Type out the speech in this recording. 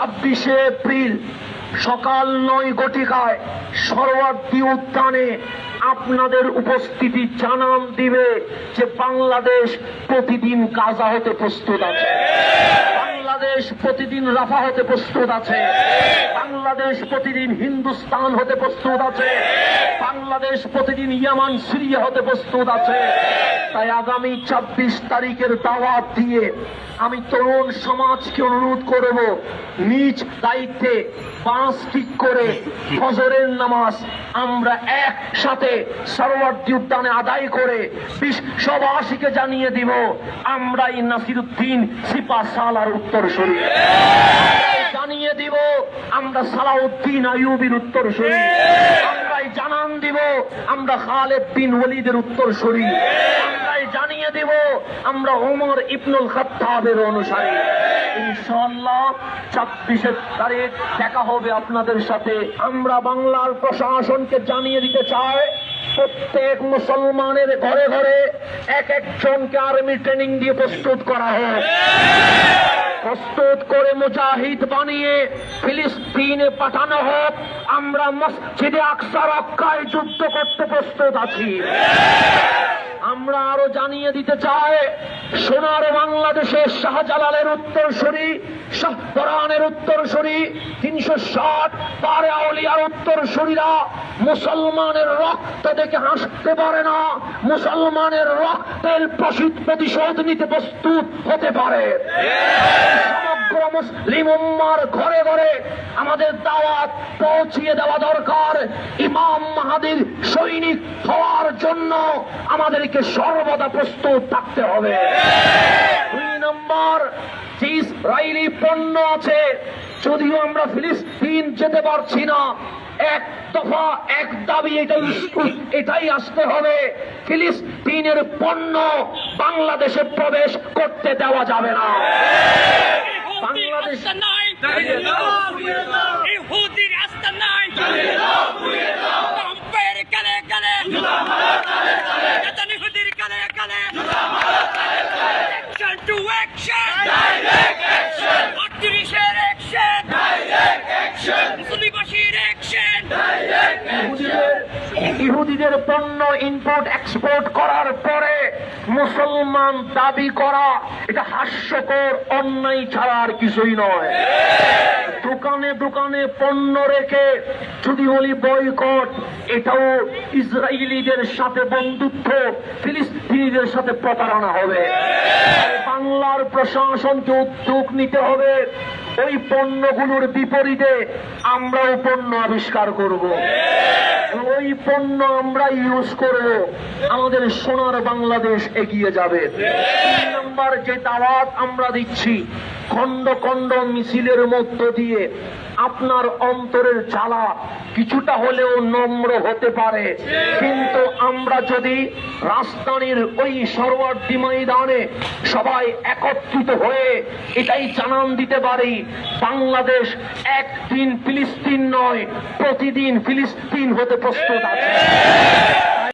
ছাব্বিশে এপ্রিল সকাল নয় ঘটিকায় সরোয়ার্দী উদ্যানে আপনাদের উপস্থিতি জানান দিবে যে বাংলাদেশ প্রতিদিন গাজা হতে প্রস্তুত আছে। বাংলাদেশ প্রতিদিন রাফা হতে প্রস্তুত আছে। বাংলাদেশ প্রতিদিন হিন্দুস্তান হতে প্রস্তুত আছে। বাংলাদেশ প্রতিদিন ইয়ামান, সিরিয়া হতে প্রস্তুত আছে। তাই আগামী ছাব্বিশ তারিখের দাওয়াত দিয়ে আমি তরুণ সমাজকে অনুরোধ করব, নিজ দায়িত্বে বাঁশ ঠিক করে ফজরের নামাজ আমরা একসাথে সরোয়ার্দী উদ্যানে আদায় করে বিশ্ববাসীকে জানিয়ে দিব, আমরাই নাসিরুদ্দিন সিপা সালার উত্তর শরীর জানিয়ে দিব, আমরা সালাউদ্দিন আয়ুবির উত্তর শরীর আমরাই জানান দিব, আমরা খালেদ বিন ওলিদের উত্তর শরীর আমরা ওমর ইবনুল খাত্তাবের অনুসারী। ইনশাআল্লাহ ছাব্বিশের তারিখ দেখা হবে আপনাদের সাথে। আমরা বাংলার প্রশাসনকে জানিয়ে দিতে চাই, প্রত্যেক মুসলমানের ঘরে ঘরে এক একজনকে আর্মি ট্রেনিং দিয়ে প্রস্তুত করা হয় প্রস্তুত করে মুজাহিদ বানিয়ে ফিলিস্তিনে পাঠানো হোক। আমরা মসজিদে আকসা রক্ষায় যুদ্ধ করতে প্রস্তুত আছি। আমরা আরও জানিয়ে দিতে চাই, সোনার বাংলাদেশের শাহজালালের উত্তরসূরি শাহপরানের উত্তরসূরি, তিনশো ষাট পারে আউলিয়ার উত্তরসূরিরা মুসলমানের রক্ত দেখে হাসতে পারে না, মুসলমানের রক্তের প্রসিদ্ধ প্রতিশোধ নিতে প্রস্তুত হতে পারে। সমগ্র মুসলিম উম্মার ঘরে ঘরে আমাদের দাওয়াত পৌঁছিয়ে দেওয়া দরকার। ইমাম মাহাদির সৈনিক হওয়ার জন্য আমাদেরকে সর্বদা প্রস্তুত থাকতে হবে দুই নম্বর যে ইসরায়েলি পণ্য আছে যদিও আমরা ফিলিস্তিন যেতে পারছি না এক দফা এক দাবি এটাই এটাই আসতে হবে ফিলিস্তিনের পণ্য বাংলাদেশে প্রবেশ করতে দেওয়া যাবে না বাংলাদেশ ইহুদিদের পণ্য ইম্পোর্ট এক্সপোর্ট করার পরে মুসলমান দাবি করা, এটা হাস্যকর, অন্যায় ছাড়া আর কিছুই নয়। দোকানে দোকানে পণ্য রেখে যদি বলি বয়কট এটাও ইসরায়েলিদের সাথে বন্ধুত্ব, ফিলিস্তিনিদের সাথে প্রতারণা হবে। বাংলার প্রশাসনকে উদ্যোগ নিতে হবে, ওই পণ্যগুলোর বিপরীতে আমরাও পণ্য আবিষ্কার করব। ওই পণ্য আমরা ইউজ করব। আমাদের সোনার বাংলাদেশ এগিয়ে যাবে। তিন নম্বর যে দাওয়াত আমরা দিচ্ছি, খণ্ড খণ্ড মিছিলের মধ্য দিয়ে। আপনার অন্তরের জ্বালা কিছুটা হলেও নম্র হতে পারে। কিন্তু আমরা যদি রাজধানীর ওই সরোয়ার্দী ময়দানে সবাই একত্রিত হয়ে এটাই জানান দিতে পারি, বাংলাদেশ একদিন ফিলিস্তিন নয়, প্রতিদিন ফিলিস্তিন হতে প্রস্তুত আছে।